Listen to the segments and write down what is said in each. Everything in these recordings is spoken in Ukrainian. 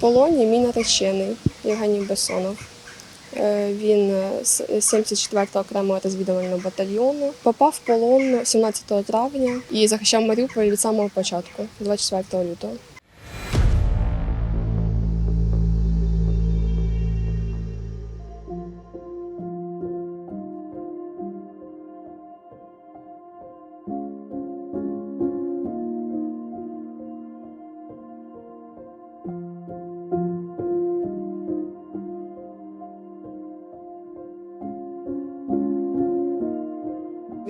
полоні мій наречений Євгеній Бесонов. Е, Він е, з 74-го окремого розвідувального батальйону попав в полон 17 травня і захищав Маріуполь від самого початку, 24 лютого.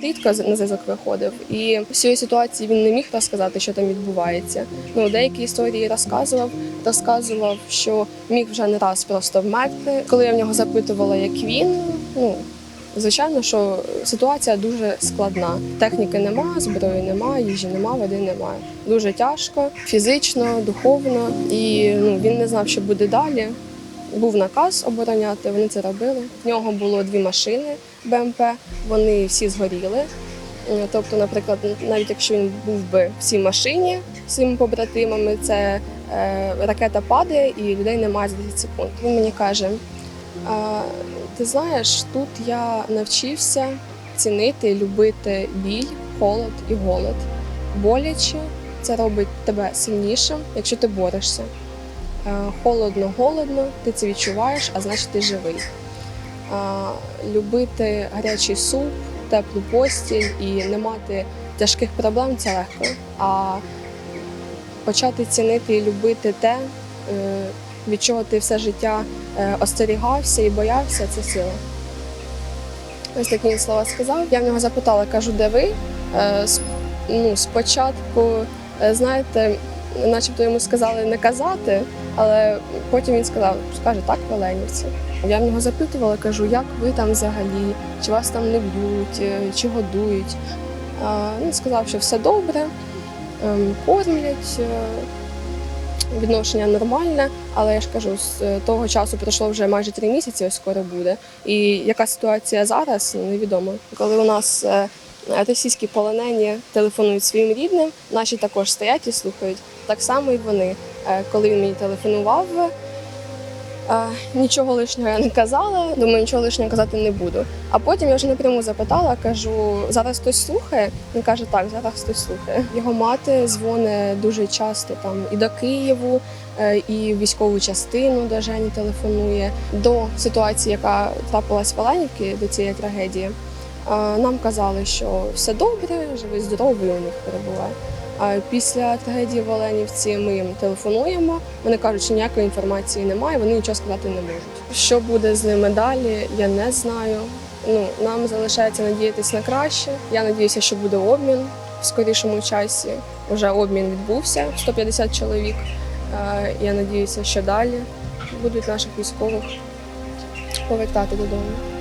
Рідко на зв'язок виходив, і з ситуації він не міг розказати, що там відбувається. Ну деякі історії розказував, розказував, що міг вже не раз просто вмерти. Коли я в нього запитувала, як він, ну звичайно, що ситуація дуже складна. Техніки нема, зброї нема, їжі нема, води немає. Дуже тяжко, фізично, духовно, і ну він не знав, що буде далі. Був наказ обороняти, вони це робили. В нього було дві машини БМП, вони всі згоріли. Е, Тобто, наприклад, навіть якщо він був би в цій машині з своїми побратимами, це е, ракета падає і людей немає за 10 секунд. Він мені каже: ти знаєш, тут я навчився цінити, любити біль, холод і голод. Боляче це робить тебе сильнішим, якщо ти борешся. Е, Холодно, голодно, ти це відчуваєш, а значить ти живий. Любити гарячий суп, теплу постіль і не мати тяжких проблем це легко. А почати цінити і любити те, е, від чого ти все життя е, остерігався і боявся, це сила. Ось такі слова сказав. Я в нього запитала, кажу, де ви? Е, Ну, спочатку, е, знаєте, начебто йому сказали не казати, але потім він сказав, скаже так, в Оленівці. Я в нього запитувала, кажу, як ви там взагалі, чи вас там не б'ють, чи годують. Він сказав, що все добре, ем, кормлять, е, відношення нормальне, але я ж кажу, з е, того часу пройшло вже майже три місяці, ось скоро буде. І яка ситуація зараз, невідомо. Коли у нас е, російські полонені телефонують своїм рідним, наші також стоять і слухають. Так само і вони. Е, Коли він мені телефонував, е, нічого лишнього я не казала, думаю, нічого лишнього казати не буду. А потім я вже напряму запитала, кажу, зараз хтось слухає? Він каже, так, зараз хтось слухає. Його мати дзвонить дуже часто там і до Києву, е, і в військову частину до Жені телефонує. До ситуації, яка трапилась в Оленівці, до цієї трагедії, нам казали, що все добре, живий, здоровий у них перебуває. А після трагедії в Оленівці ми їм телефонуємо. Вони кажуть, що ніякої інформації немає, вони нічого сказати не можуть. Що буде з ними далі, я не знаю. Ну нам залишається надіятися на краще. Я надіюся, що буде обмін в скорішому часі. Уже обмін відбувся 150 чоловік. Я надіюся, що далі будуть наших військових повертати додому.